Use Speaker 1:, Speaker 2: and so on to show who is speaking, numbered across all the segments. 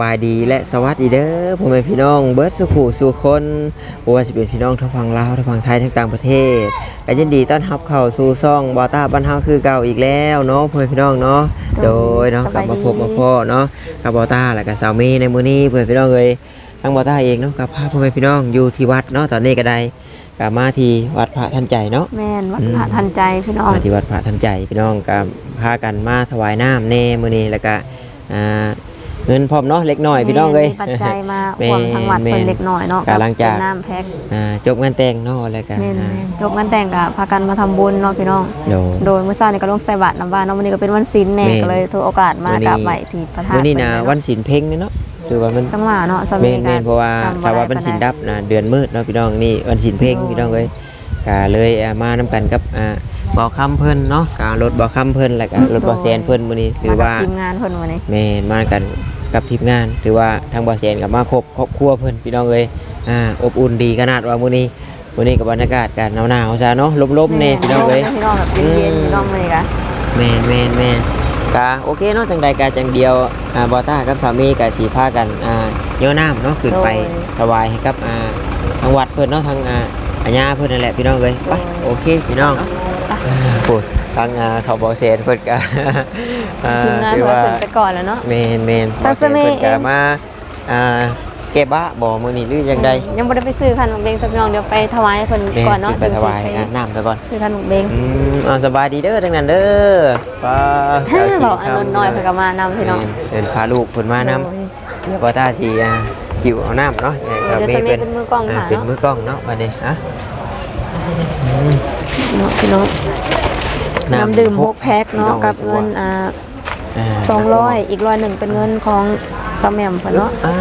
Speaker 1: กราบสบายดีและสวัสดีเด้อพ่อแม่พี่น้องเบิร์ดสุขูสู่คนบ่ว่าสิเป็นพี่น้องทั้งฝั่งลาวทั้งฝั่งไทยทั้งต่างประเทศก็ยินดีต้อนรับเข้าสู่ซ่องบอต้าบ้านเฮาคือเก่าอีกแล้วเนาะพ่อแม่พี่น้องเนาะโดยเนาะกลับมาพบมาพ่อเนาะกับบอต้าและกับสาวเมีในมื้อนี้พ่อแม่พี่น้องเอ้ยทั้งบอต้าเองเนาะกับพาพ่อแม่พี่น้องอยู่ที่วัดเนาะตอนนี้ก็ได้กลับมาที่วัดพระทันใจเนาะ
Speaker 2: แม่นวัดพระทันใจพี่น้อง
Speaker 1: มาที่วัดพระทันใจพี่น้องก็พากันมาถวายน้ำเน่มื้อนี้แล้วก็อ่า เงินพร้อมเนาะเล็กน้อยพี่น้องเอ้ย
Speaker 2: มีปัจจัยมา
Speaker 1: แม่
Speaker 2: หวังทางวัด
Speaker 1: แม่
Speaker 2: เพิ่นเล็กน้อยเนาะ
Speaker 1: กำลังจะ
Speaker 2: เป็นน้ำแพ็ค
Speaker 1: อ่าจบงานแต่งเนาะแล้วก็
Speaker 2: แม่น
Speaker 1: อ่า
Speaker 2: แม่นจบงานแต่งก็พากันมาทำบุญเนาะพี่น้อง
Speaker 1: เดี๋ยว
Speaker 2: โดยเมื่อเช้านี้ก็ลงใส่บาตรน้ำบ้านเนาะวันนี้ก็เป็นวันศีลแน่
Speaker 1: แม่น
Speaker 2: ก็เลยถือโอกาสมา
Speaker 1: มื้อนี้
Speaker 2: กราบไหว้ที่พระธาตุ
Speaker 1: มื้อนี้นะ
Speaker 2: เพิ่
Speaker 1: วันศีลเพ่งเนาะคือว่ามัน
Speaker 2: จังหวะเนาะส
Speaker 1: เม
Speaker 2: มี
Speaker 1: นเมนเพราะว่าถ้าว่าวันศีลดับนะเดือนมืดเนาะพี่น้องนี่วันศีลเพ่งพี่น้องเอ้ยก็เลยอ่ามานํกันกับอ่าบ่อคำเพิ่นเนาะการรถบ่อคำเพิ่นแล้วก็รถบ่อแซนเพิ่นมื้อนี้ถือว่า
Speaker 2: ทีมงานเพิ่นวันนี้
Speaker 1: แม่นมากัน กับทีมงานถือว่าทางบอแซนกับมาครบครอบครัวเพิ่อนพี่น้องเอ้ยอ่าอบอุ่นดีขนาดว่ามื้อนี้มื้อนี้กับบรรยากาศกันหนาวๆซะเนาะลมๆแน่พี่น้องเอ้ย
Speaker 2: พี่น้องแบบเย็นๆพี่น้องเลยกะ
Speaker 1: แมนแมนแมนกะโอเคเนาะจังใดกะจังเดียวอ่าบอต้ากับสามีกะสีพากันอ่าเย่อน้ำเนาะขึ้นไปถวายให้กับอ่าทางวัดเพิ่อนเนาะทางอ่าอาญาเพิ่อนนั่นแหละพี่น้องเอ้ยไปโอเคพี่น้องอ่าพูด ทางอ่าเขาบอเซนเพิ่นกะอ่า
Speaker 2: ทีมงาน
Speaker 1: ถือ
Speaker 2: เพิ่น
Speaker 1: ว่า
Speaker 2: ขึ้นไปก่อนแล้วเนาะ
Speaker 1: แม่นแม่นบ
Speaker 2: ทา
Speaker 1: องเซน
Speaker 2: สามี
Speaker 1: เพิ่นกะ
Speaker 2: เอง
Speaker 1: มาอ่าเก็บบ้าบ่มื้อนี้หรือจังใด
Speaker 2: ยังบ่ได้ไปซื้อขนมเบงจ้ะพี่น้องเดี๋ยวไปถวายให้เพิ่น
Speaker 1: แม่
Speaker 2: ก่อนเนาะ
Speaker 1: ขึ้นไปถวาย
Speaker 2: จึงสิ
Speaker 1: อ่าน้ำซะก่อน
Speaker 2: ซื้อขนมเบง
Speaker 1: อืมเอาสบายดีเด้อทั้งนั้นเด้อป้า
Speaker 2: ฮ่าบอกอันนนน้อยเพิ่นก็มานำพี่น้อง
Speaker 1: เดินพาลูกเพิ่นมานำ
Speaker 2: โอ้ย
Speaker 1: เดี๋ยวพ่อตาสิอ่าหิวเอาน้ำเนาะ
Speaker 2: เดี๋ยวจะมีเป็นมือกล้อง
Speaker 1: อ่า
Speaker 2: หา
Speaker 1: เป็น
Speaker 2: เนาะ
Speaker 1: มือกล้องเนาะบัดนี้ฮะ
Speaker 2: เนาะพี่น้อง น้ำดื่มหกแพ็คเนาะกับเงินอ่าาสองร้อยอีกร้อยหนึ่งเป็นเงินของสาวแหม่มเพิ่นเนาะ
Speaker 1: อ่า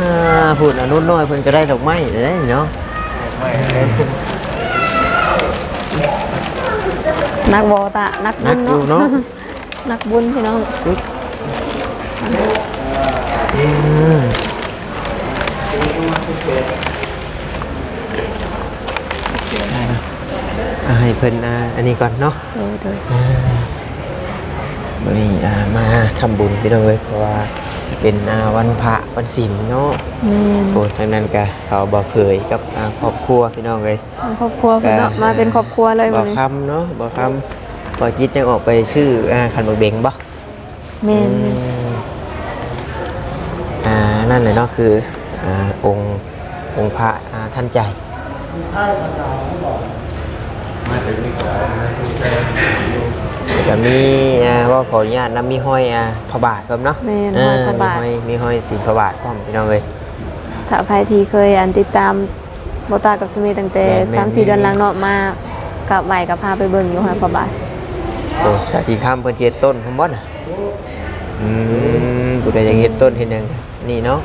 Speaker 1: พูดอนุน้อยเพิ่นก็ได้ดอกไม้ได้เนาะ
Speaker 2: นักบอตะนัก
Speaker 1: นั
Speaker 2: บุ
Speaker 1: ก
Speaker 2: ญ
Speaker 1: อยู่
Speaker 2: เนาะ
Speaker 1: เนาะ
Speaker 2: นักบุญพี่น้อง
Speaker 1: อืม อ่าให้เพิ่นอ่าอันนี้ก่อนเนาะ
Speaker 2: โดยโดย
Speaker 1: วันนี้อ่ามาทำบุญพี่น้องเอ้ยเพราะว่าเป็นอ่าวันพระวันศีลเนาะ
Speaker 2: แม่น
Speaker 1: โอ้ทางนั้นก็เขาบอกเคยกับอ่าครอบครัวพี่น้องเลย
Speaker 2: ทางครอบครัวเพิ่นเนาะมาเป็นครอบครัวเลย
Speaker 1: บ
Speaker 2: วั
Speaker 1: อนก
Speaker 2: นี้
Speaker 1: คำเนาะบอกคำบอกจิตยังออกไปชื่ออ่าขันบกเบงบ่
Speaker 2: แม่น
Speaker 1: อืมอ่านั่นเลยเนาะคืออ่าองค์องค์พระอ่าท่านใจ จะมีอ่าว่าขออนุญาตนำมีห้อยอ่าพระบาทครับเนาะ
Speaker 2: แม่น
Speaker 1: อ่
Speaker 2: ห้อยพระบาท
Speaker 1: มีห้อยมีห้อยตีนพระบาทพร้อมพี่น้องเลย
Speaker 2: ถ้าใครที่เคยอันติดตามบอตากับสมีตั้งแต่
Speaker 1: แม่นแม่น
Speaker 2: สามสี่เดือนหลังเนาะมากับใหม่กับพาไปเบิ่งอยู่ห้อยพระบาท
Speaker 1: โอ้ชาชีข้ามเพิ่นสิเฮ็ดต้นพุ่นบ่น่ะอืมผู้ใดอยากเฮ็ดต้นเฮ็ดหยังนี่เนาะ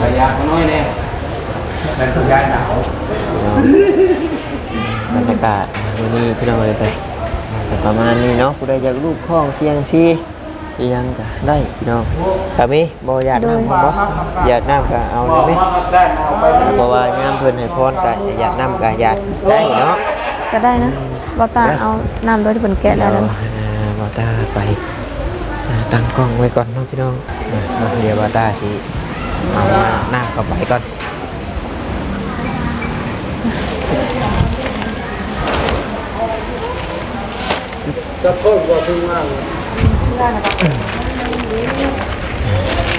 Speaker 3: พยาเขาน้อยเนี่ยเป็นทุกย้ายหนาว
Speaker 1: บรรยากาศวันนี้พี่น้องเลยไปไปประมาณนี้เนาะผู้ใดอยากรูปคล้องเสียงซีอีหยังก็ได้พี่น้องสามีบ่อยากน้ำบ่อยากน้ำก็เอา
Speaker 3: บ
Speaker 1: ได้
Speaker 3: อก
Speaker 1: ไหม
Speaker 3: ว่าได้เอาไป
Speaker 1: เพราะว่างามเพิ่นให้พรก็อยากน้ำก็อยากได้เนาะ
Speaker 2: ก็ได้นะบอตาเอาน้ำโดยที่เพิ่นแกะได้แล้ว
Speaker 1: อ่าบ่ตาไปอ่า ตั้งกล้องไว้ก่อนเนาะพี่น้องอ่าเดี๋ยวบ่ตาสิเอาหน้าเข้าไปก่อน
Speaker 3: จะโทษกว่าที่มาก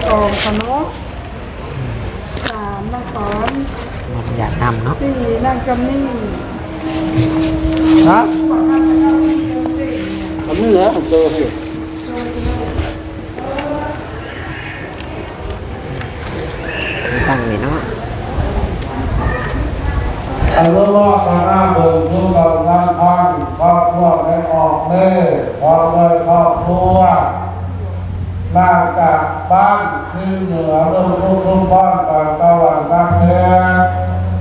Speaker 4: โอ้ขนมสามนางสอน
Speaker 1: มันอยากนำเนาะ
Speaker 4: สี่นางจำนี่
Speaker 3: ครับทำนี่เหรอเจอสิ
Speaker 1: ตั้งนี่เนาะ
Speaker 3: ไอ้รู้ว่าตอนหน้าบิ่งทุกเรางานพันครอบครัวได้ออกเด้อพอเลยครอบครัวนาจากบ้านคือเหนือลูกลูกลูกบ้านต่างตะวันน้ำเนื้อ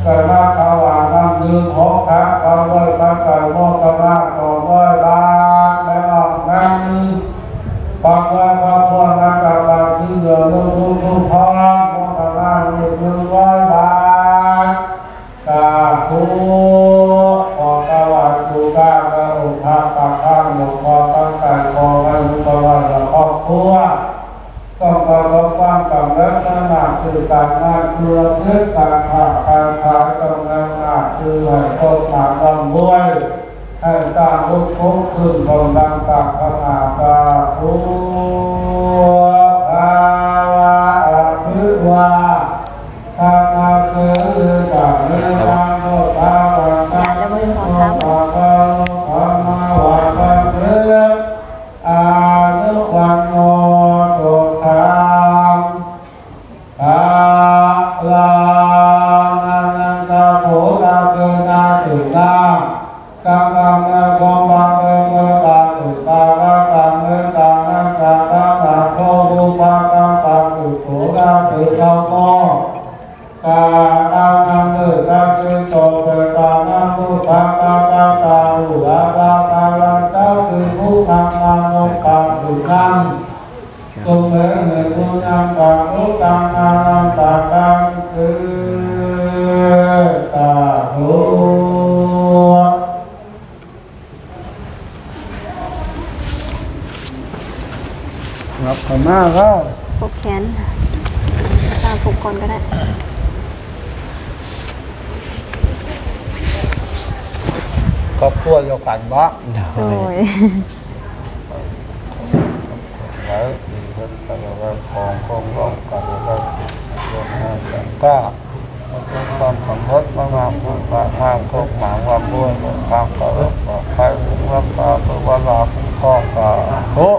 Speaker 3: แต่มาตะวันน้ำยืนหกครับเขาเลยตั้งใจโมกนาต่อเลยบ้านได้ออกนั่งบางวันครอบครัวนักการบางที่เหลือลูกลูกลูกพ่อมองทาน รียนหนึ่งร้อยบาทกาคูขอตะวันธุกาละอุทาปะข้างหลวงพ่อตั้งแต่ขอให้ลูกหลานและครอบครัวต้องประสบความสำเร็จและหนักคือการงานเพื่อเพื่อการค้าการขายต้องงหนักคือให้คนหนาร่ำรวยให้ตามลุกคุ้มขึ้นคนดังตากขนาตาทุภ ครอบครัวเดียวกันบ่
Speaker 2: โดย
Speaker 3: แล้วมีเรื่องการเรื่องของของร่วมกันแล้วก็รวมงานกันก็มันเป็นความสมรสมากมากมากมากคงหมายความด้วยความเคารพต่อใครรับตาตัวว่าเราคุ้มครองกันทุก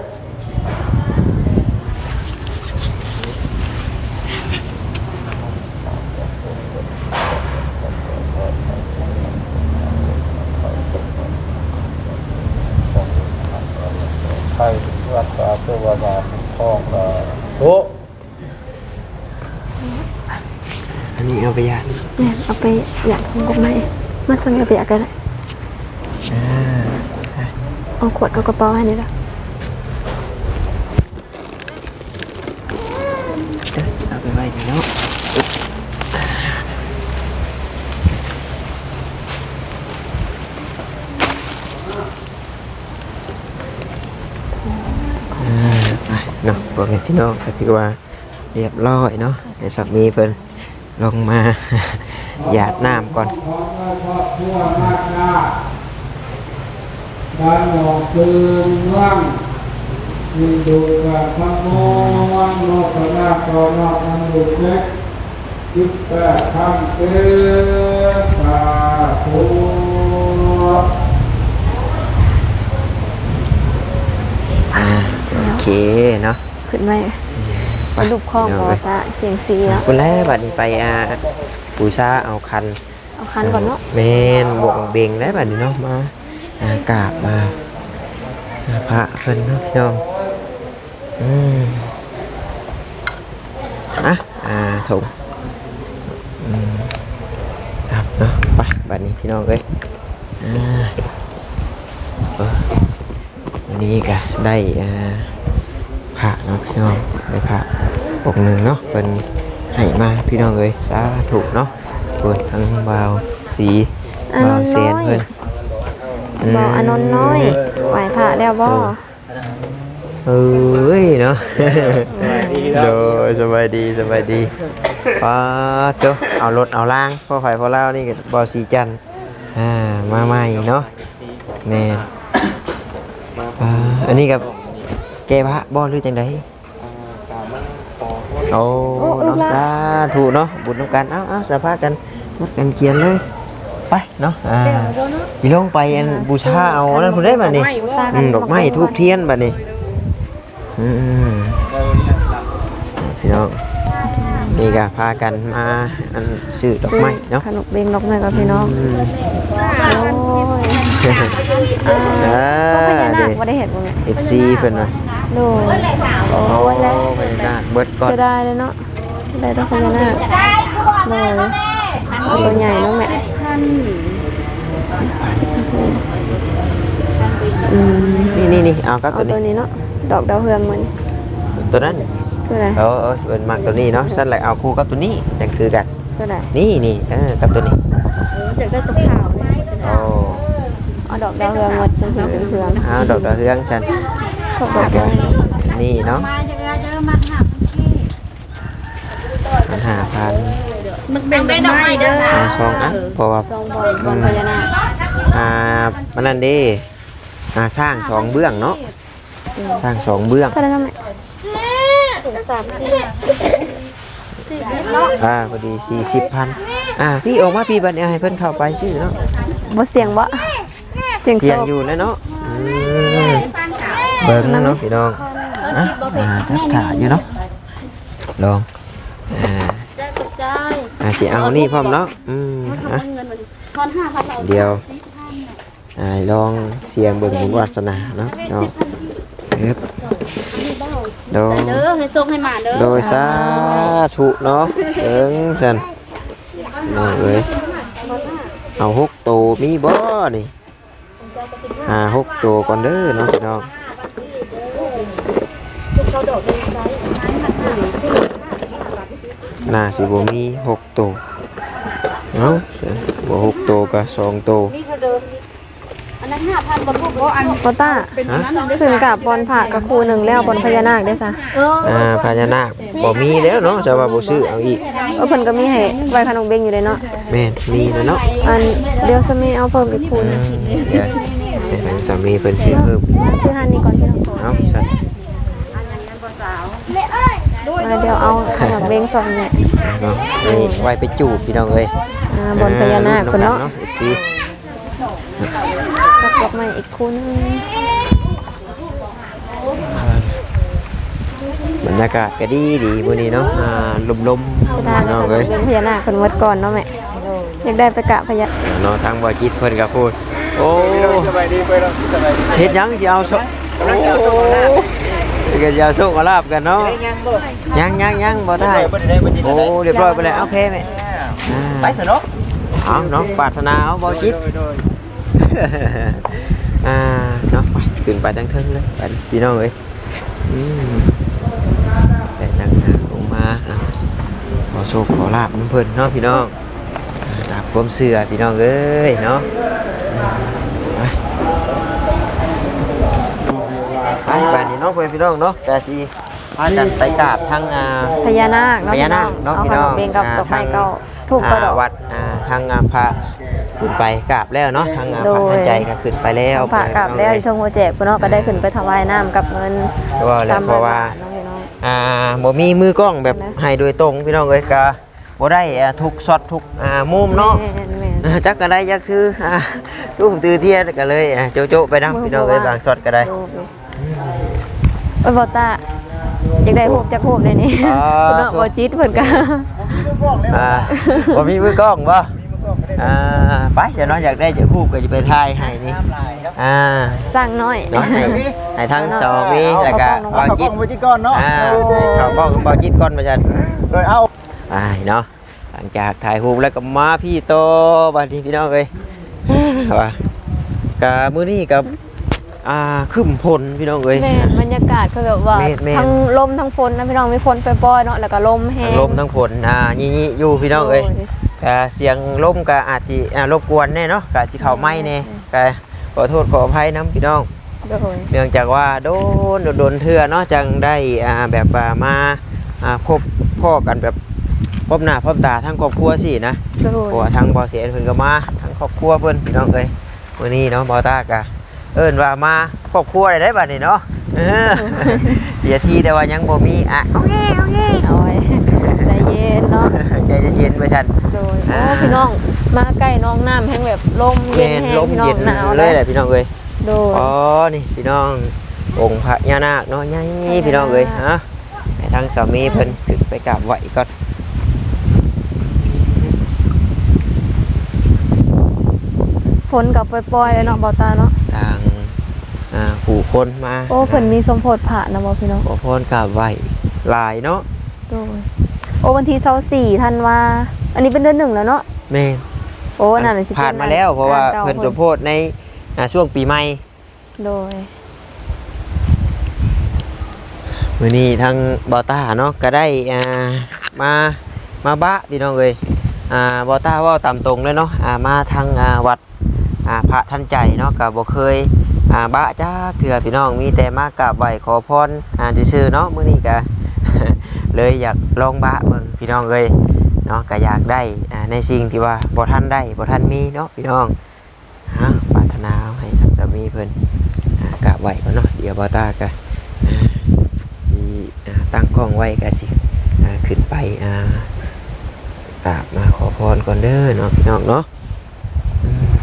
Speaker 3: ใครรักษาตัวว่าเราคุ้มครองกันทุก
Speaker 1: อันนี้เอาไปยาน
Speaker 2: เนี่ยเอาไปอยากของกบไม้ มาส่งเอาไปอยากกันได้
Speaker 1: อ่า
Speaker 2: เอาขวดกับกระเป๋าให้นี่ละ
Speaker 1: เอาไปไว้เนาะอ่าไปเนาะพวกนี้พี่น้องก็ถือว่าเรียบร้อยเนาะเดี๋ยวสักมีเพิ่นลงมา หยาดน้ำก่อน
Speaker 3: การหลอกคืนว่างยินดูกับพระโมวันโลกนาตอนอกนันดุเล็กยึดแต่ทำเตสาธุ
Speaker 1: อ่าโอเคเนาะ
Speaker 2: ขึ้นไว้
Speaker 1: ไป
Speaker 2: เป็นรูปข้อง
Speaker 1: พี่
Speaker 2: บ
Speaker 1: น้
Speaker 2: อ
Speaker 1: เอ้ย
Speaker 2: ตาเสียงสีแล้ว
Speaker 1: คุณแล้วบัดนี้ไปอ่า ปูซาเอาคัน
Speaker 2: เอาคันก่อนเนาะ
Speaker 1: แมนบวกเบงได้บัดนี้เนาะมาอ่ากราบมาหาพระเพิ่นเนาะพี่น้องอืมอะอ่าถุงอืมครับเนาะไปบัดนี้พี่น้องเอ้ยอ่าเออวันนี้ก็ได้อ่าพระเนาะพี่น้องได้พระองค์หนึ่งเนาะเป็น ให้มาพี่น้องเอ้ยสาธุเนาะเปิดทั้งบาวสี
Speaker 2: อาน
Speaker 1: บาวน
Speaker 2: ท์
Speaker 1: เซ
Speaker 2: น้
Speaker 1: น
Speaker 2: อย
Speaker 1: เพิ่น
Speaker 2: บอกอานนท์น้อยไหวพระแล้วบ่
Speaker 1: เอ้ยเนาะโดยสบายดีสบายดีป้าเจ้าเอารถเอาล่างพ่อไผ่พ่อเล่านี่ก็บอสีจันทร์อ่ามาใหม่เนาะแม่นอ่าอันนี้กับแกพระบ่หรือจังได โอ้เนาะสาธุเนาะบุญน้ำกันเอ้าเอ้าสาพากันมัดกันเขียนเลยไปเนาะอ่าสิลงไปอันบูชาเอานั่นพุ่นได้บัดนี้อืมดอกไม้ทูบเทียนบัดนี้อืมพี่น้องนี่ก็พากันมาอันซื้อดอกไม้เนาะ
Speaker 2: ขนมเบงดอกไม้กับพี่น้อง
Speaker 1: อืม
Speaker 2: โอ้ย
Speaker 1: อ่า
Speaker 2: ก็พญานา
Speaker 1: เด้
Speaker 2: คบ่ได้เห็นบ่แม่
Speaker 1: FC เพิ่นว่า
Speaker 2: โดยโอ้
Speaker 1: โอ้
Speaker 2: วันแล้ว
Speaker 1: พญานาคเบิดก่อน
Speaker 2: เสียดายเลยเนาะได้ดอกพญานาคโดยตัวใหญ่เนาะแม่อืม
Speaker 1: นี่นี่นี่เอาครับ
Speaker 2: เอา
Speaker 1: ตัว
Speaker 2: ตัว
Speaker 1: นี้
Speaker 2: นี้เนาะดอกดาวเฮืองมัน
Speaker 1: ตัวนั้น
Speaker 2: ตัวไหน
Speaker 1: เอาเอาเป็นมักตัวนี้เนาะสั้นเลยเอาคู่กับตัวนี้จังคือกัน
Speaker 2: ตัวไหน
Speaker 1: นี่นี่เออกับตัวนี้
Speaker 2: เอออยากได้ตัวขาวเนี่ย
Speaker 1: โอ้
Speaker 2: เอาดอกอกดาวเรืองหมดจนถึงเป็นเพือง
Speaker 1: เอาดอกดาวเฮืองฉัน
Speaker 2: พวกดอกเรือง
Speaker 1: นี่เนาะปัญหาพัน
Speaker 4: มันเป็นดอกไม้เด้อ
Speaker 1: เอาสองอันเพราะว่า
Speaker 2: ซองบอลบอลพญานาค
Speaker 1: อ่ามันนั่นเด้อ่าสร้างสองเบื้องเนาะสร้างสองเบื้อง
Speaker 2: เท่านั้นทำไมสามสี่
Speaker 1: อ่าพอดีสี่สิบพันอ่าพี่ออกมาพี่บัดเนี่ยให้เพิ่อนเข้าไปชื่อเนาะ
Speaker 2: บ่เสียงบ่เสียง
Speaker 1: เสียงอยู่แล้วเนาะ เบิ่งเนาะพี่น้องอะอ่าจับถ่าอยู่เนาะลองอ่า
Speaker 4: ตกใจ
Speaker 1: อ่าสิเอานี่พร้อมเนาะอืมอะ
Speaker 4: เงินมันทอนห้าพันเรา
Speaker 1: เดียวอ่าลองเสียงเบิ่งบุญวาสนาเนาะเนาะเอ๊บโดย
Speaker 4: เด้อให้ส่งให้หมาเด้อ
Speaker 1: โดยสาธุเนาะเอิงสันนี่เอ้ยเอาหกตัวมีบ่นี่อ่าหกตัวก่อนเด้อเนาะพี่น้อง น่าสิบ่มีหกตัวเนาะบ่หกตัวก็สองตัว
Speaker 4: นี่เขาเดิมอันนั้นห้าพันบนพวกอัน
Speaker 2: โปต้า
Speaker 4: เป็นอันนั้นได้
Speaker 2: ขึ้นกับบอลผ่ากับครูหนึ่งแล้วบอลพญานาคได้ซะ
Speaker 4: เออ
Speaker 1: อ่าพญานาคบ่มีแล้วเนาะจะว่าบ่ซื้อเอาอีก
Speaker 2: เออเพิ่นก็มีให้ไว้ขนมเบงอยู่เลยเนาะ
Speaker 1: แม่นมีแล้วเนาะ
Speaker 2: อันเดี๋ยวจะมีเอาเพิ่มอีกคูณ
Speaker 1: อืมเดี๋ยวให้ทางสามีเพิ่นซื้อเพิ่ม
Speaker 2: ชื่อฮันนี่ก่อนพี่น้อง
Speaker 1: เอา ซั่น
Speaker 2: มาเดี๋ยวเอาขนมเบงสองเนี่ย
Speaker 1: เนาะนี่ไว้ไปจูบพี่น้องเอ้ย
Speaker 2: อ่าบอลพญานาคเพิ่นเนาะ
Speaker 1: อีกที
Speaker 2: กับดอกไม้อีกคู่หนึง
Speaker 1: บรรยากาศก็ดีดีมื้อนี้เนาะอ่าลมๆ
Speaker 2: จะได้
Speaker 1: พี่น้อง
Speaker 2: ขน
Speaker 1: เอ้ย
Speaker 2: มเบงพญานาคเพิ่นหมดก่อนเนาะแม่อยากได้ไปกะพญา
Speaker 1: เนาะทางบ่จิตเพิ่นก็พูดโอ้สบายดีไปแล้วสบายดีเฮ็ดหยังสิเอาโชโอ้ ก็จะเอาโชคเอาลาบกันเนาะยังยังยังบ่ได้โอ้เรียบร้อยไปแล้วโอเคแม่ไปซะเนาะเอาเนาะปรารถนาเอาบ่จิตอ่าเนาะไปขึ้นไปทั้งเทิงเลยไปพี่น้องเอ้ยอืมแต่จังหาลงมาอะขอโชคขอลาบน้ำเพิ่นเนาะพี่น้องอ่าตามความเชื่อพี่น้องเอ้ยเนาะไปไปบ้านนี้เนาะเพื่อนพี่น้องเนาะแต่สิพากันไปกราบทางอ่า
Speaker 2: พญานาคเนาะ
Speaker 1: พญานาคเนาะ
Speaker 2: เอา
Speaker 1: พี่
Speaker 2: ข
Speaker 1: น้
Speaker 2: น
Speaker 1: อง
Speaker 2: มเบงกับ
Speaker 1: อ่า
Speaker 2: ดอกไม้
Speaker 1: ทาง
Speaker 2: เก็ถูกกระดอก
Speaker 1: อ่าวัดอ่าทางอ่าพระขึ้นไปกราบแล้วเนาะทางอ่า
Speaker 2: โด
Speaker 1: พ
Speaker 2: ย
Speaker 1: ระทันใจก็ขึ้นไปแล้ว
Speaker 2: พระกลับแล้วที่ทงโฮแจกพุ่นเนาะก็ได้ขึ้นไปถวายน้ำกับเงิน
Speaker 1: เพราะว่าแล้ว
Speaker 2: 300
Speaker 1: เพราะว่า
Speaker 2: บทเนาะพี่น้อง
Speaker 1: อ่าบ่มีมือกล้องแบบ
Speaker 2: นะ
Speaker 1: ให้โดยตรงพี่น้องเอ้ยก็บ่ได้อ่าทุกช็อตทุกอ่ามุมเนาะ
Speaker 2: แม่นแม่น
Speaker 1: อ่าจักก็ได้จักคืออ่าตู้ตือเทียนก็เลยอ่าโจๆไปนํพี่น้องเอ้ยบางช็อตก็ได้
Speaker 2: ดูดูเอ้ยบอตาอยากได้หูบจากหูบเลยนี่
Speaker 1: อ่า
Speaker 2: คุณน้องบอจิตเพิ่นก็
Speaker 1: อ่าบ่มีมือกล้องบ่อ่าไปจะน้อยอยากได้จะคู่ก็จะไปถ่ายให้นี่อ่า
Speaker 2: สร้างน้อย
Speaker 1: เนาะให้ให้ทั้งสองมีแล้วก็
Speaker 2: เอา
Speaker 1: บาง
Speaker 2: เอา
Speaker 1: จิต
Speaker 5: ไปจิก่อนเนาะ
Speaker 1: อ่าเขาบอกบางจิตก่อนมาจัน
Speaker 5: โดยเอา
Speaker 1: ไปเนาะหลังจากถ่ายรูปแล้วก็มาพี่โตบัดนี้พี่น้องเอ้ยว่ากะมื้อนี้กับ อ่าครึ้มพลพี่น้องเอ้ย
Speaker 2: แม่นบรรยากาศคือแบบว่า
Speaker 1: แม่นแม่น
Speaker 2: ทั้งลมทั้งฝนนะพี่น้องมีฝนปล่อยๆเนาะแล้วก็ลมแห้
Speaker 1: ทั้
Speaker 2: ง
Speaker 1: งลมทั้งฝนอ่ายี่ๆอยู่พี่น้องเอ้ยกะเสียงลมก็อาจสิอ่ารบกวนแน่เนาะกะสิเข้าไม้แน่กะขอโทษขออภัยนํพี่น้อง
Speaker 2: โดย
Speaker 1: เนื่องจากว่าโดนโดนเทื่อเนาะจังได้อ่าแบบว่ามาอ่าพบพ่อกันแบบพบหน้าพบตาทั้งครอบครัวสินะ
Speaker 2: โดย
Speaker 1: เพราะว่าทางบอเสียเพิ่นก็มาทั้งครอบครัวเพิ่นพี่น้องเอ้ยมื้อนี้เนาะบอตากะ เอิ้นว่ามาครอบครัวได้ได้บัดนี้เนาะเออเสียทีแต่ว่ายังบ่มีอะโอเคโอเค
Speaker 2: เอาไว้ใจเย็นเนาะ
Speaker 1: ใจเย็นๆไปชัน
Speaker 2: โดย
Speaker 1: อ่า
Speaker 2: โอ้พี่น้องมาใกล้น้องน้ำแห้งแบบลมเย็
Speaker 1: แม่
Speaker 2: น
Speaker 1: น
Speaker 2: แห้ง
Speaker 1: ลม
Speaker 2: พี่น้อ
Speaker 1: เย็
Speaker 2: ง
Speaker 1: น
Speaker 2: หนาว
Speaker 1: เลยแหละพี่น้องเอ้ย
Speaker 2: โดย
Speaker 1: อ๋อนี่พี่น้ององค์พระยานาคเนาะใหญ่พี่น้องเอ้ยฮะให้ทางสามีเพิ่นขึ้นไปกราบไหว้ก่อน
Speaker 2: ฝนกับปล่อยๆเลยเนาะบอตาเนาะ
Speaker 1: ทางอ่า ผู้คนมา
Speaker 2: โอ้เพิ่นมีสมโพธิพระนะบ่พี่น้อง
Speaker 1: ขอพรกราบไหว้หลายเนาะ
Speaker 2: โดยโอ้วันที่24ธันวาอันนี้เป็นเดือนหนึ่งแล้วเนาะ
Speaker 1: แม่น
Speaker 2: โอ้นั่นน่ะสิ
Speaker 1: ผ่านมาแล้วเพราะว่าเพิ่นสมโพธในอ่าช่วงปีใหม่
Speaker 2: โดย
Speaker 1: มื้อนี้ทางบอต้าเนาะก็ได้อ่ามามาบะพี่น้องเอ้ยอ่าบอต้าเว่าตามตรงเลยเนาะอ่ามาทางอ่าวัดอ่อ่าพระท่านใจเนาะก็บ่เคย อ่าบะจ้าเถื่อพี่น้องมีแต่มากราบไหวขอพรอ่าซื่อเนาะมื้อนี้ก็เลยอยากลองบะเบิ่งพี่น้องเลยเนาะก็อยากได้อ่าในสิ่งที่ว่าบ่ทันได้บ่ทันมีเนาะพี่น้องฮะปรารถนาให้ท่านจะมีเพิ่นอ่ากราบไหวก่นเนาะเดี๋ยวบ่ตาก็อ่าสิอ่าตั้งกล้องไว้ก็สิอ่าขึ้นไปอ่ากราบมาขอพรก่อนเด้อเนาะพี่น้องเนาะอืม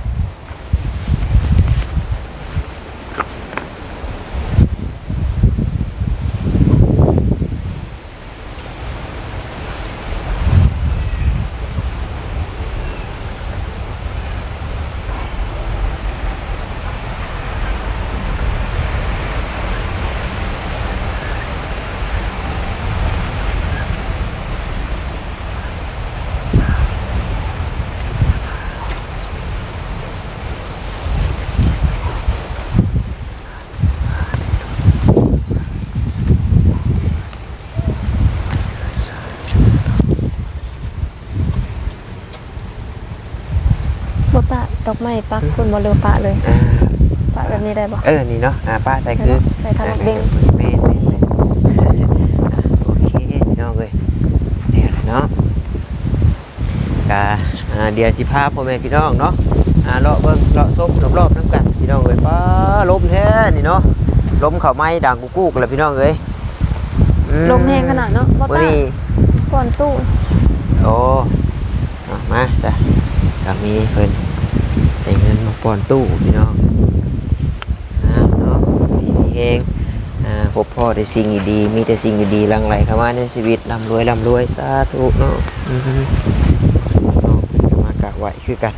Speaker 2: บ่ปะ ดอกไม้ปักคุณบ่เลือปะเลย
Speaker 1: อ่า
Speaker 2: ปะแบบนี้ได้บ่
Speaker 1: เออนี่เนาะอ่าป้าใส่คือ
Speaker 2: ใส่ทางรถเบง
Speaker 1: แม่นแม่นแม่นโอเคพี่น้องเลยเนี่ยแหละเนาะกะอ่าเดี๋ยวสิพาพ่อแม่พี่น้องเนาะอ่าเลาะเบิ่งเลาะส้มรอบๆน้ำกันพี่น้องเลยป้าลมแท้นี่เนาะลมเข้าไม้ดังกุ๊กๆเลยพี่น้องเลยอื
Speaker 2: ลมแรงขนาดเนาะบ่
Speaker 1: มื้อ
Speaker 2: ตา
Speaker 1: นี้
Speaker 2: ก่อนตู้
Speaker 1: โอ้เอามาจ้ะก็มีเพิ่นได้เงินมาป้อนตู้พี่น้องอ่าเนาะสีสีเองอ่าพบพ่อได้สิ่งดีๆมีแต่สิ่งดีๆหลังไหลเข้ามาในชีวิตร่ำรวยร่ำรวยสาธุเนาะอือฮึเนาะมากะไหวคือกัน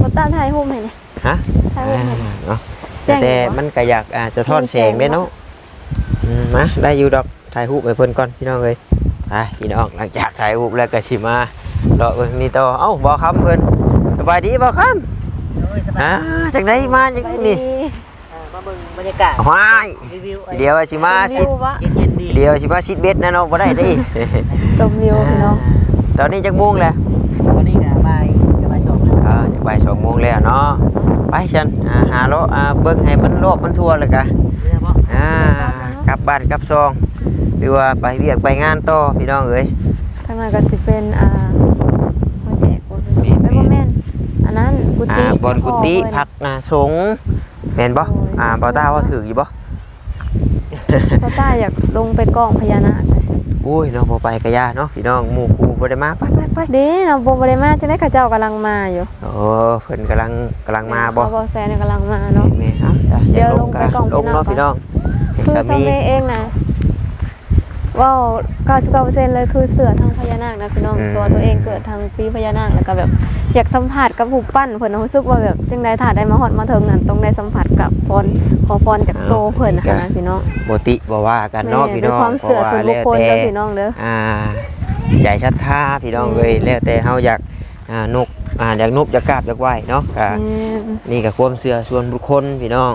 Speaker 2: บ่ตาถ่ายรูปให้นี่
Speaker 1: ฮะ
Speaker 2: ถ่ายรูปให้
Speaker 1: อ่าเนาะ
Speaker 2: แจ้งอยู่
Speaker 1: แต่
Speaker 2: บ่
Speaker 1: มันก็อยากอาจจะทอนแสงได้เนาะอืมมาได้อยู่ดอกถ่ายรูปไปเพิ่นก่อนพี่น้องเลยไปพี่น้องหลังจากถ่ายรูปแล้วก็สิมาเลาะเบิ่งนี่ต่อเอ้าบ่คำเพิ่น สบายดีบ่คำอ่าจังไดมาจัง
Speaker 2: ไป
Speaker 1: นี่
Speaker 2: ดี
Speaker 5: มาเบิ่งบรรยากาศ
Speaker 1: ว้าย
Speaker 5: รีวิวไอ้
Speaker 1: เดี๋ยวสิมา
Speaker 2: ช
Speaker 1: สิ
Speaker 2: มวิววะ
Speaker 5: เย็นๆดี
Speaker 1: เดี๋ยวสิมาสิเบ็ดนะเนาะบ่ได้เดิ
Speaker 2: ชมวิวพี่น้อง
Speaker 1: ตอนนี้จักโมงแล้ว
Speaker 5: วันนี้ก็บ่ายก็บ่ายสองแล้ว
Speaker 1: เออจะบ่ายสองโมงแล้วเนาะไปฉันอ่าหาเลาะอ่าเบิ่งให้มันรอบมันทั่วเลยกะ
Speaker 5: เรือบ่
Speaker 1: อ่ากลับบ้านกลับซองหรือว่าไปเรียกไปงานต่อพี่น้องเอ้ย
Speaker 2: ทางนั้นก็สิเป็นอ่ามาแจกบ่
Speaker 1: แม่น
Speaker 2: ไม่บ่แม่นอั นนั้นกุ
Speaker 1: อ่า
Speaker 2: ฏิ
Speaker 1: บอนกุฏิ
Speaker 2: พ่อเพิ่น
Speaker 1: พักนะสงฆ์แม่นบ่
Speaker 2: โอ้ย
Speaker 1: อ่าบ่ตาว่าถืออยู่บ่
Speaker 2: พ่อตาอยากลงไปกองพญานาคเลย
Speaker 1: อุ้ยเนาะบ่ไปก็ย่าเนาะพี่น้องหมู่กูบ่ได้มาไปไปไป
Speaker 2: เด้เนาะบ่บ่ได้มาจังได๋เขาเจ้ากำลังมาอยู่
Speaker 1: โอ้เพิ่นกำลังกำลังมาบ่
Speaker 2: บ่แซนเนี่ยกำลังมาเนาะ
Speaker 1: แม่ๆเอ้าจ้ะ
Speaker 2: เดี๋ยว
Speaker 1: อา
Speaker 2: ลงไปกอง
Speaker 1: ลงเนาะ
Speaker 2: พี่
Speaker 1: พี่
Speaker 2: น้
Speaker 1: น้
Speaker 2: อ
Speaker 1: องง
Speaker 2: คือ
Speaker 1: สา
Speaker 2: สา
Speaker 1: มี
Speaker 2: มีเองนะ ว้าว99%เลยคือเสือทางพญานาคนะพี่น้องตัวตัวเองเกิดทางปีพญานาคแล้วก็แบบอยากสัมผัสกับผู้ปั้นเพิ่นรู้สึกว่าแบบจังได๋ถ้าได้มาฮอดมาถึงนั้นต้องได้สัมผัสกับพรขอพรจากโตเพิ่นนะคะนะพี่น้อง
Speaker 1: บ่ติบ่ว่ากันเนาะ
Speaker 2: แม่
Speaker 1: พี่
Speaker 2: ด้ว
Speaker 1: น้
Speaker 2: ย
Speaker 1: อง
Speaker 2: ความเสือส่วนบุคคล
Speaker 1: เพ
Speaker 2: เด้อ
Speaker 1: ราะว่า
Speaker 2: พี่น้องเด้อ
Speaker 1: อ่าใจศรัทธาพี่น้องเอ้ยแล้วแต่เฮาอยากอ่านกอ่าอยากนบอยากกราบอยากไหว้เนาะก็
Speaker 2: แม่น
Speaker 1: นี่ก็ความเชื่อส่วนบุคคลพี่น้อง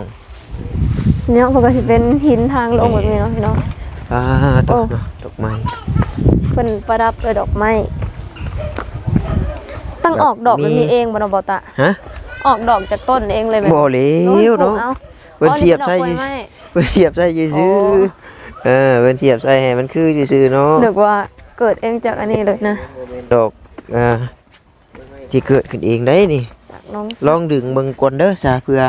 Speaker 2: เนี่ยเพิ่นก็สิเป็นหินทางลงแบบนี้เนาะพี่น้อง
Speaker 1: อ่าต
Speaker 2: โอ้
Speaker 1: กเนาะดอกไม้
Speaker 2: เพิ่นประดับด้วยดอกไม้ตั้งออกดอกแบบนี้เองบ่เนาะบ่ตะ
Speaker 1: ฮะ
Speaker 2: ออกดอกจากต้นเองเลยแม่
Speaker 1: บ่เหลวเนาะ
Speaker 2: อ
Speaker 1: เพิ่นเสียบใส่
Speaker 2: อ๋อนี่
Speaker 1: เพิ่นเสียบใส่ซื่อ
Speaker 2: อ๋อ
Speaker 1: ๆเออเพิ่นเสียบใส่ให้มันคือซื่อๆเนาะ
Speaker 2: เป็นดอกไม้นึกว่าเกิดเองจากอันนี้เลยนะ
Speaker 1: ดอกอ่าที่เกิดขึ้นเองได้นี่
Speaker 2: จากน้อง
Speaker 1: ลองดึงเบิ่งก่อนเด้อซะเพื่อ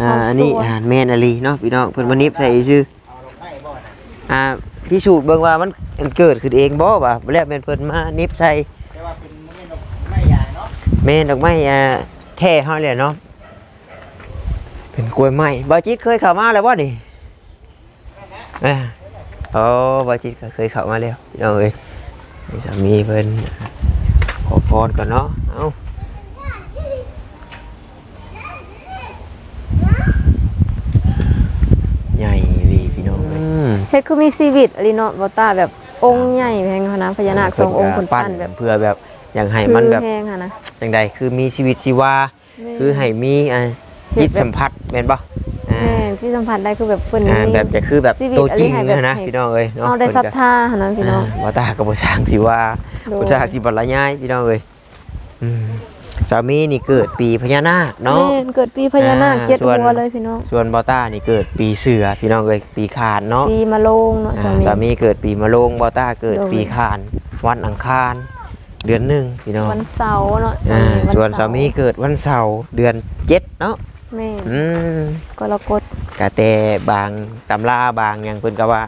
Speaker 1: อ่า
Speaker 2: ความ
Speaker 1: อันนี้
Speaker 2: สวย
Speaker 1: อาหารแม่นอลีเนาะพี่น้องเพิ่นมานิบใส่ซื่อ อ่าพิสูจน์เบิ่งว่ามันเกิดขึ้นเองบ่ว่าแล้วแม่นเพิ่นมานิบใส่
Speaker 5: แต่ว่าเป็นไม่นกไม่ใหญ่เนาะ
Speaker 1: แม่นดอกไม้อ่าแท้เฮาเลยเนาะเป็นกล้วยไม้บ่จิตเคยเข้ามาแล้วบ่นี่อ่าอ๋อบ่จิตก็เคยเข้ามาแล้วพี่น้องเอ้ยนี่สามีเพิ่นขอพรก่อนเนาะเอ้าใหญ่ เอ้ย
Speaker 2: เฮ็ดคือมีชีวิตอลิเนาะบ่ตาแบบองค์ใหญ่แพงขนาดพญานาคสององค์คนปั้นแบบ
Speaker 1: เพื่อแบบอย่างให้มันแบบ
Speaker 2: คือแพงค่ะนะ
Speaker 1: จังใดคือมีชีวิตชีวาคือให้มีอ่า
Speaker 2: เฮ็
Speaker 1: จิ
Speaker 2: ด
Speaker 1: ต
Speaker 2: แบบ
Speaker 1: สัมผัสแม่นบ่อ่า
Speaker 2: แม่ที่สัมผัสได้คือแบบเพิ่น
Speaker 1: อ่า
Speaker 2: มี
Speaker 1: แบบจะคือแบบ
Speaker 2: ชีวิต
Speaker 1: ตัวจริง
Speaker 2: อันนี้ให้แบบ
Speaker 1: นะนะ
Speaker 2: ให้
Speaker 1: พี่น้องเอ้ยนะ
Speaker 2: เอาได้ศรัทธาหั่นนะพี่น้องา
Speaker 1: ว่าตากับบ่สร้างสิว่า
Speaker 2: โดย
Speaker 1: บ่สร้างสิบรรยายพี่น้องเอ้ยอืม สามีนี่เกิดปีพญานาคเนาะ
Speaker 2: แม่นเกิดปีพญานาค
Speaker 1: อ่า
Speaker 2: เจ็ด
Speaker 1: ส่วน
Speaker 2: หัวเลยพี่น้อง
Speaker 1: ส่วนบอต้านี่เกิดปีเสือพี่น้องเอ้ยปีขานเนาะ
Speaker 2: ปีมะโรงเนาะ
Speaker 1: อ่า
Speaker 2: สามี
Speaker 1: สามีเกิดปีมะโรงบอต้าเกิด
Speaker 2: โดย
Speaker 1: ปีขาน วันอังคาร เดือนหนึ่งพี่น้อง
Speaker 2: วันเสาร์เนาะ
Speaker 1: อ่า
Speaker 2: วั
Speaker 1: ส่วน
Speaker 2: เร์
Speaker 1: สามีเกิดวันเสาร์เดือนเจ็ดเนาะ
Speaker 2: แม่น
Speaker 1: อืม
Speaker 2: กรกฎ
Speaker 1: กะแต่บางตำราบางอย่างเพิ่นก็ว่า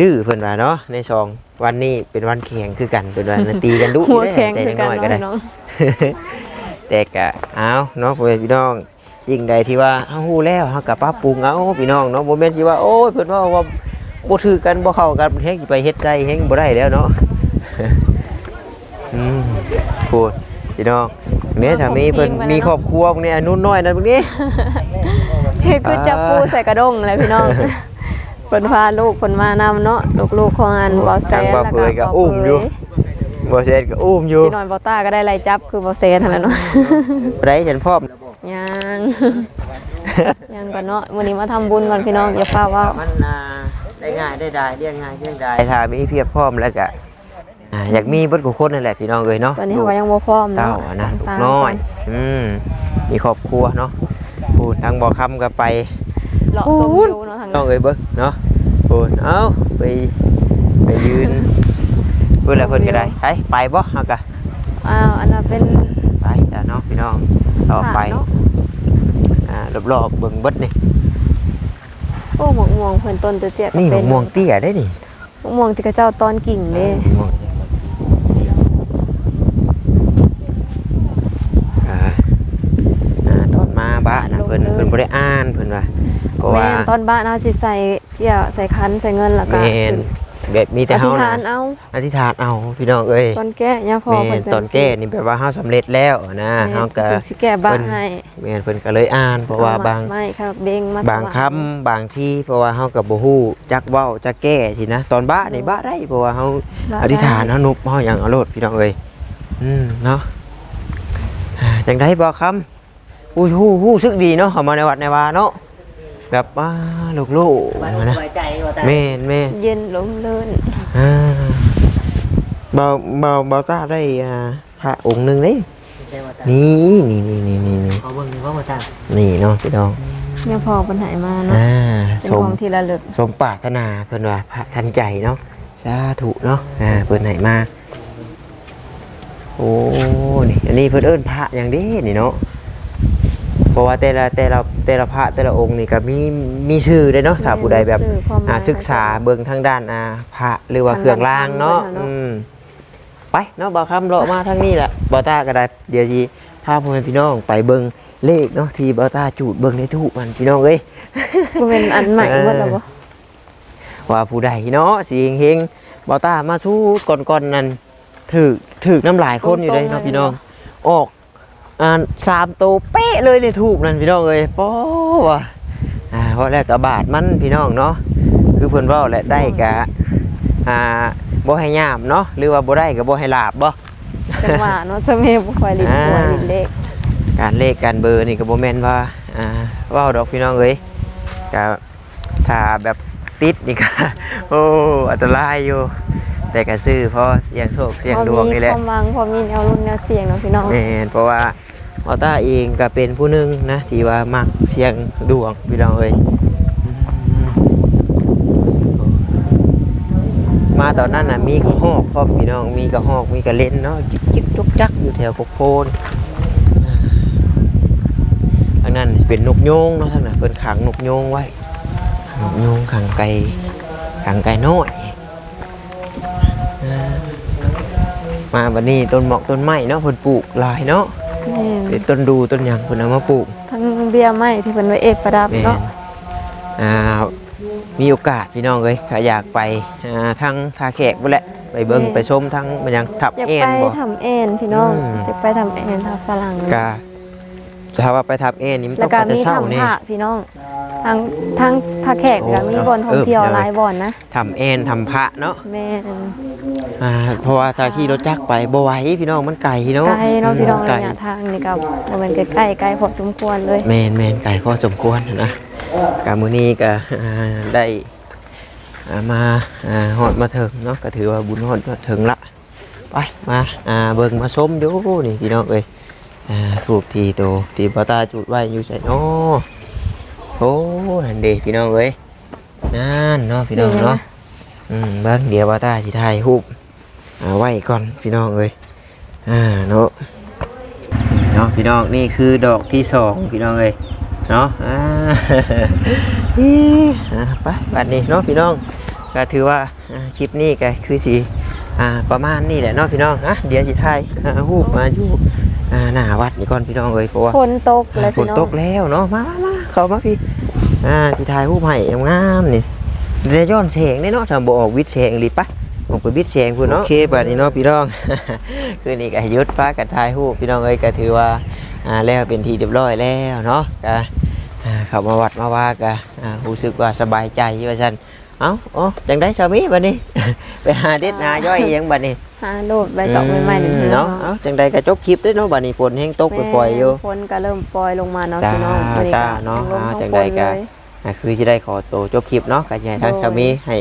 Speaker 1: ดื้อเพิ่นว่าเนาะในซองวันนี้เป็นวันแข่งคือกันเพิ่นว่านะตีกันดุ
Speaker 2: หัว
Speaker 1: เด้
Speaker 2: แข็ง
Speaker 1: แต่
Speaker 2: คือกัน
Speaker 1: น้อยๆก็
Speaker 2: เนาะ
Speaker 1: ได้
Speaker 2: พี่น้อง
Speaker 1: แต่กะเอาเนาะพ่อแม่พี่น้องจริงใดที่ว่าเฮาฮู้แล้วเฮาก็ปรับปรุงเอาพี่น้องเนาะบ่แม่นสิว่าโอ้ยเพิ่นว่าว่าบ่ถือกันบ่เข้ากันเฮ็ดสิไปเฮ็ดได้เฮ็ดบ่ได้แล้วเนาะอืมพูดพี่น้องเนี่ยสามีเพิ่นมีครอบครัวพวกนี้อันนู้นน้อยนั่นพวกนี้
Speaker 2: เฮ็ดคือจับปูใส่กระด้งเลยพี่น้องเพิ่นพาลูกเพิ่นมานำเนาะลูกๆของอันบ่แซน
Speaker 1: ทางบ่
Speaker 2: แล้ว
Speaker 1: เผ
Speaker 2: ก็
Speaker 1: ยก็อุ้มอยู่ บ่เสร็จก็อุ้มอยู่
Speaker 2: พี่น้อยบ่ต้าก็ได้ไล่จับคือบ่แซนนั่นแหละเนาะ
Speaker 1: ไรฉันพร้อม
Speaker 2: ยังยังก่อนเนาะวันนี้มาทำบุญก่อนพี่น้องอย่าฟ้าเว่า
Speaker 1: มันอ่าได้ง่ายได้ได้เรียงง่ายเรียงได้ถ้ามีเพียบพร้อมแล้วก็อ่าอยากมีเบิดทุกคนนั่นแหละพี่น้องเอ้ยเนาะ
Speaker 2: ตอนนี้เขาก็ยังบ่พร้อม
Speaker 1: เต้า
Speaker 2: เนาะ
Speaker 1: อะนะ
Speaker 2: สร้าง
Speaker 1: น้อย
Speaker 2: ก่
Speaker 1: อืมมีครอบครัวเนาะพูดทางบ่อคำก็ไป
Speaker 2: เลาะสมอยู่เนาะทาง
Speaker 1: น้
Speaker 2: นั้
Speaker 1: อง
Speaker 2: น
Speaker 1: เอ้ยเบิ่งเนาะพูดเอ้าไปไปยืน เพิ่นละเพิ่นก็ได้ไปไปบ่เฮากะ
Speaker 2: อ้าวอันนั้นเป็น
Speaker 1: ไปจ้ะเนาะพี่น้องต่อไป
Speaker 2: เนาะ
Speaker 1: อ่ารอบๆเบิ่งเบิดนี่
Speaker 2: โอ้หมวกม่วงเพิ่นต้นเตี้ยๆก็
Speaker 1: นี่
Speaker 2: เป็
Speaker 1: มะม่วงเตี้ยได้นี่
Speaker 2: มะม่วงที่กระเจ้าตอนกิ่งเด้
Speaker 1: มะม่วงอ่าอ่าตอนมาบ้านนะเพิ่นเพิ่นบ่ได้อ่านเพิ่นว่าเพราะว่า
Speaker 2: แม่นตอนบ้านเอาสิใส่เจียใส่คันใส่เงินแล้วก็
Speaker 1: แม่น แบบมีแต่
Speaker 2: อธิ
Speaker 1: เฮา
Speaker 2: ษฐาน
Speaker 1: นะ
Speaker 2: เอา
Speaker 1: อธิษฐานเอาพี่น้องเอ้ย
Speaker 2: ตอนแก้ย่าพ่อ
Speaker 1: แม่
Speaker 2: เพิ่
Speaker 1: น
Speaker 2: นเป็
Speaker 1: ตอนแก้นี่แบบว่าเฮาสำเร็จแล้วนะ
Speaker 2: แม่น
Speaker 1: เฮาก็
Speaker 2: ถึงสิแก้บ้า
Speaker 1: เพิ่น
Speaker 2: ให้
Speaker 1: แม่นเพิ่นก็เลยอ่าน เพราะว่าบาง
Speaker 2: ไม่ครับเบงมา
Speaker 1: บาง
Speaker 2: ถวาย
Speaker 1: คำบางที่เพราะว่าเฮาก็บ่ฮู้จักเว้าจักแก้สินะ ตอนบ้านี่บ้าได้เพราะว่าเฮา
Speaker 2: บ้
Speaker 1: อธิษฐานเฮานุบเฮาหยังเอาโลดพี่น้องเอ้ยอืมเนาะอ่าจังไดบ่คำอู้ฮู้ฮู้สึกดีเนาะเข้ามาในวัดในวาเนาะ แบบว่าลูก
Speaker 5: สบาย
Speaker 1: ๆ
Speaker 5: อก
Speaker 1: นะ
Speaker 5: สบายใจว่าแต่
Speaker 1: แม่นแม่น
Speaker 2: เย็นลมเลิน
Speaker 1: อ่าเบาเบาเบาตาได้อ่าพระองค์หนึงเด้
Speaker 5: ไม่ใช่ว่าแต่
Speaker 1: นี่นี่นี่นี่นี่นี่
Speaker 5: เอาเบิ่งหนึงว่าว่าแต่
Speaker 1: นี่เนาะพี่น้อง
Speaker 2: ย่าพ่อเพิ่นให้มาเนาะ
Speaker 1: อ่า
Speaker 2: เป็น
Speaker 1: ส
Speaker 2: ข
Speaker 1: ม
Speaker 2: องที่ระลึก
Speaker 1: สมปรารถนาเพิ่นว่าพระทันใจเนาะสาธุเนาะอ่าเพิ่นให้มาโอ้นี่อันนี้เพิ่นเอิ้นพระอย่างนี้นี่เนาะ เพราะว่าแต่ละแต่ละแต่ละพระแต่ละองค์นี่ก็มีมีชื่อเด้เนาะถ้าผู้ใดแบบ
Speaker 2: สื่อความหมาย
Speaker 1: อ่าศึกษาเบิ่งทางด้านอ่าพระหรือว่าเครื่องรางเนาะ
Speaker 2: ทางด้านธรรม
Speaker 1: อืมไปเนาะบ่คำเลาะมาทางนี้แหละบ่ตาก็ได้เดี๋ยวสิพาพ่อแม่พี่น้องไปเบิ่งเลขเนาะที่บ่ตาจูดเบิ่งในทูปมันพี่น้องเอ้ย
Speaker 2: บ่เป็นอันใหม่เบิดแล้วบ่
Speaker 1: ว่าผู้ใดเนาะสิเฮงๆบ่ตามาสู้ก่อนๆนั่นถึกถึกน้ำลายคนอยู่เลยเนาะพี่น้องออก อ่าสามโตวเป๊ะเลยในทูปนั่นพี่น้องเอ้ยป้อว่ะอ่าเพราะแรกกะบาทมันพี่น้องเนาะคือเพิ่นเว้าแหละได้กะอ่าบ่ให้ยามเนาะหรือว่าบ่ได้ก็บ่ให้ลาบบ่
Speaker 2: จังหวะเนาะจะแม่บ่ค่อยลิ้น
Speaker 1: อ่า
Speaker 2: ป่วยลิ้นเล็ก
Speaker 1: การเลขการเบอร์นี่ก็บ่แม่นว่าอ่าเว้าดอกพี่น้องเอ้ยก็ถ้าแบบติดนี่ก็โอ้อันตรายอยู่ แต่ก็ซื้อเพราะเสี่ยงโชคเสี่ยงดวงนี่แหละ
Speaker 2: พอมีความหวังพอมีแนวรุ่นแนวเสียงเนาะพี่น้อง
Speaker 1: แม่นเพราะว่าออต้าเองก็เป็นผู้หนึ่งนะที่ว่ามักเสี่ยงดวงพี่น้องเอ้ยมาตอนนั้นน่ะมีกระหอกพ่อมพี่น้องมีกระหอกมีกระเล่นเนาะจิกจิกจุกจักอยู่แถวกกโพนทางนั้นเป็นนกโยงเนาะท่านน่ะเพิ่นขังนกโยงไว้นกโยงขังไก่ขังไก่น้อย มาบัดนี้ต้นหมอกต้นไม้เนาะเพิ่นปลูกหลายเนาะ
Speaker 2: แม่น
Speaker 1: เป็นต้นดูต้นหยังเพิ่นเอามาปลูก
Speaker 2: ทั้งเบี้ยไม้ที่เพิ่นไว้เอกประดับ
Speaker 1: แม่น
Speaker 2: เนาะ
Speaker 1: อ่ามีโอกาสพี่น้องเอ้ยถ้าอยากไปอ่าทางท่าแขกบ่แหละไปเบิ่งไปชมทั้งมันหยังทับ
Speaker 2: อยาก
Speaker 1: เอ็
Speaker 2: ไป
Speaker 1: นบ่
Speaker 2: ทำแอนพี่น้อง
Speaker 1: อืม
Speaker 2: อยากไปทำแอนทำฝรั่ง
Speaker 1: กาถ้าว่าไปทับเอ็นนี่มัน
Speaker 2: แล้
Speaker 1: ต้อ
Speaker 2: ว
Speaker 1: งไปแต่
Speaker 2: ก็มี
Speaker 1: เช้า
Speaker 2: ทำ
Speaker 1: นี่
Speaker 2: ผ้าพี่น้อง ทางทางท่าแขกก็มีบ่อนท่องเที่ยว
Speaker 1: เออ
Speaker 2: หลายบ่อนนะ
Speaker 1: ทำเอ็นทำพระเนาะ
Speaker 2: แม่น
Speaker 1: อ่าเพราะว่าถ้าขี่รถจักรไปบ่ไหวพี่น้องมันไกลเนาะ
Speaker 2: ไกลเนาะพี่น้อง
Speaker 1: ไกล
Speaker 2: ระยะทางนี่ก็บ่แม่นใกล้ๆไกลพอสมควรเลย
Speaker 1: แม่นแม่นไกลพอสมควรนะกามื้อนี้ก็อ่าได้อ่ามาอ่าฮอดมาถึงเนาะก็ถือว่าบุญฮอดมาถึงละไปมาอ่าเบิ่งมาชมดูนี่พี่น้องเอ้ยออ่าถูกทีโตทีบอตาจุดไว้อยู่ใส่เนาะ โอ้หันเด็พี่น้องเอ้ยนั่นเนาะพี่น้องเนาะอืมเบิ่งเดี๋ยวบอตาสิถ่ายรูปเอาไว้ก่อนพี่น้องเอ้ยอ่าเนาะเนาะพี่น้องนี่คือดอกที่สองพี่น้องเอ้ยเนาะอ่าอีอ่าไปบัดนี้เนาะพี่น้องก็ถือว่าอ่าคลิปนี้ก็คือสี อ่าประมาณนี้แหละเนาะพี่น้องอะเดี๋ยวสิถ่ายอ่ารูปมาอยู่อ่าหน้าวัดนี่ก่อนพี่น้องเอ้ยเพราะว่า
Speaker 2: ฝนตกเลย
Speaker 1: ฝ
Speaker 2: พี่
Speaker 1: น
Speaker 2: น้อ
Speaker 1: ต
Speaker 2: ง
Speaker 1: กแล้วเนาะมามามาเข้ามาพี่อ่าสิถ่ายรูปให้งามๆนี่เดี๋ยวย้อนแสงได้เนาะถ้าบ่ออกวิดแสงหรือปะออกไปวิดแสงพุ่นเนาะโอเคบัดนี้เนาะพี่น้องคืนนี้ก็ให้หยุดฟ้ากันถ่ายรูปพี่น้องเอ้ยก็ถือว่าอ่าแล้วเป็นที่เรียบร้อยแล้วเนาะก็อ่าเข้ามาวัดมาว่าก็อ่ารู้สึกว่าสบายใจว่าซั่น เอ้าโอ้จังได้สามีบัดนี้ ไปหาเด็ดหาย่อยอีหยังบัดนี้
Speaker 2: หาโดดใบตองใหม่ๆนี่พี่น้อ
Speaker 1: เนาะ
Speaker 2: ง
Speaker 1: เอ้าจังได้ก็จบคลิปเด้อเนาะบัดนี้ฝนแห้งตกปล่อยๆอยู่
Speaker 2: ฝนก็เริ่มปล่อยลงมาเนาะ
Speaker 1: จ้า
Speaker 2: พี่น้องวันนี้
Speaker 1: จ้า
Speaker 2: ก็
Speaker 1: เนาะ
Speaker 2: ทั้งลม
Speaker 1: อ่า
Speaker 2: ทั้ง
Speaker 1: จัง
Speaker 2: ฝ
Speaker 1: ใด
Speaker 2: น
Speaker 1: ก็
Speaker 2: เลย
Speaker 1: อ่าคือจะได้ขอตัวจบคลิปเนาะก็จะให้ทาง
Speaker 2: โดย
Speaker 1: สามีให้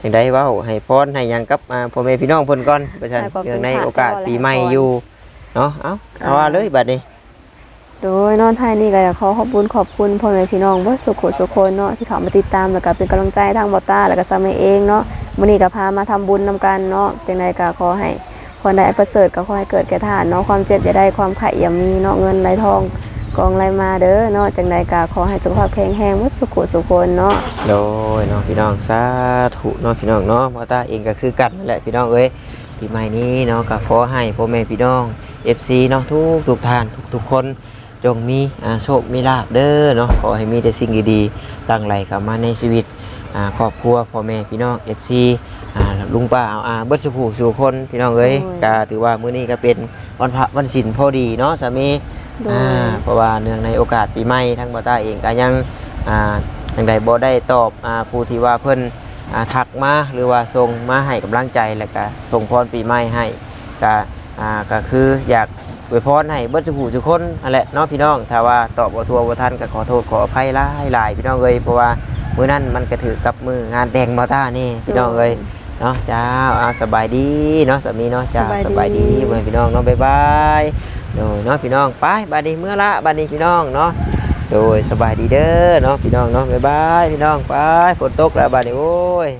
Speaker 1: จังได้เว้าให้พรให้หยังกับอ่าพ่อแม่พี่น้องเพิ่นก่อนประชัน
Speaker 2: ให้ความ
Speaker 1: เรื่องใน
Speaker 2: เป็น
Speaker 1: โอกาส
Speaker 2: พร
Speaker 1: ปีใหม่
Speaker 2: ให้พร
Speaker 1: อยู่เนาะเอ้าเอาว่าเลยบัดนี้
Speaker 2: โดยนอนไทยนี่ก็อยากขอขอบคุณขอบคุณพ่อแม่พี่น้องเบ่สุขสุขคนเนาะที่เขามาติดตามแล้วก็เป็นกำลังใจทางบอต้าแล้วก็สามีเองเนาะมื้อนี้ก็พามาทำบุญนำกันเนาะจังไดก็ขอให้คนใดประเสริฐก็ขอให้เกิดแก่ทานเนาะความเจ็บอย่าได้ความไข่อย่ามีเนาะเงินไหลทองกองไหลมาเด้อเนาะจังไดก็ขอให้สุขภาพแข็งแรงหมดสุขสุขคนเนาะ
Speaker 1: โดยเนาะพี่น้องสาธุเนาะพี่น้องเนาะพ่อต้าเองก็คือกันนั่นแหละพี่น้องเอ้ยปีใหม่นี้เนาะก็ขอให้พ่อแม่พี่น้อง FC เนาะทุกทุกท่านทุกทุกคน จงมีอ่าโชค มีลาภเด้อเนาะขอให้มีแต่สิ่งดีๆหลั่งไหลเข้ามาในชีวิตอ่าครอบครัวพ่อแม่พี่น้อง FC อ่าลุงป้าเอาอาเบิดสุขูสู่คนพี่น้องเอ้ย
Speaker 2: โอ้ย
Speaker 1: ก็ถือว่ามื้อนี้ก็เป็นวันพระวันศีลพอดีเนาะสามี
Speaker 2: โดย
Speaker 1: อ่าเพราะว่าเนื่องในโอกาสปีใหม่ทั้งบ่ตาเองก็ยังอ่าจังใดบ่ได้ตอบอ่าผู้ที่ว่าเพิ่นอ่าทักมาหรือว่าส่งมาให้กำลังใจแล้วก็ส่งพรปีใหม่ให้ก็อ่าก็คืออยาก อวยพรให้เบิดสุขทุกคนนั่นแหละเนาะพี่น้องถ้าว่าตอบบ่ทัวบ่ทันก็ขอโทษขออภัยหลายหลายพี่น้องเอ้ยเพราะว่ามื้อนั้นมันก็ถือกับมืองานแต่งบ่ตานี่พี่น้องเอ้ยเนาะจ้าอ่าสบายดีเนาะสามีเนาะจ้า
Speaker 2: สบายดี
Speaker 1: สบายดีเมื่อพี่น้องเนาะบ๊ายบายโดยเนาะพี่น้องไปบาดนี้เมื่อละบาดนี้พี่น้องเนาะโดยสบายดีเด้อเนาะพี่น้องเนาะบ๊ายบายพี่น้องไปฝนตกแล้วบาดนี้โอ้ย